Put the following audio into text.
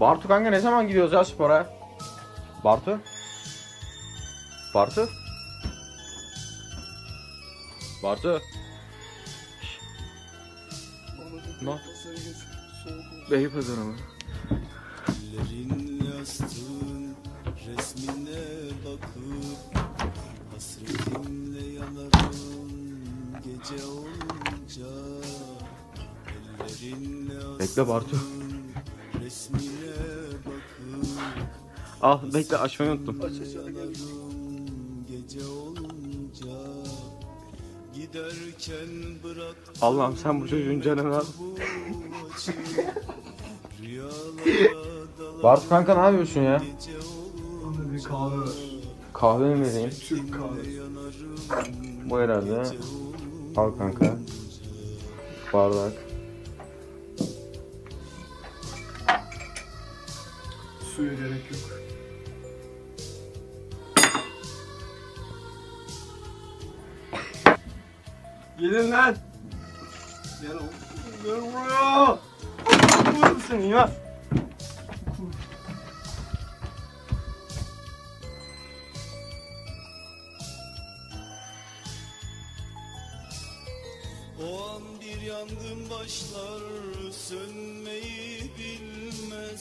Bartu kanka ne zaman gidiyoruz ya spora? Bartu? Bartu? Bartu? Ne? Beypazarı mı? Ellerin yastığın resmine bakıp Hasretinle yanarım gece olunca Ellerinle Bekle Bartu. resmine Al bekle açmayı unuttum. yanarım gece olunca Giderken bırak Allah'ım sen bu çocuğun canını al. Bartu kanka ne yapıyorsun ya? bir kahve ver. Kahve mi vereyim? Türk kahvesi. Bu herhalde. Al kanka. Bardak. Suya gerek yok. Gelin lan. Gel oğlum. Gel buraya. Vurun seni ya. O an bir yangın başlar sönmeyi bilmez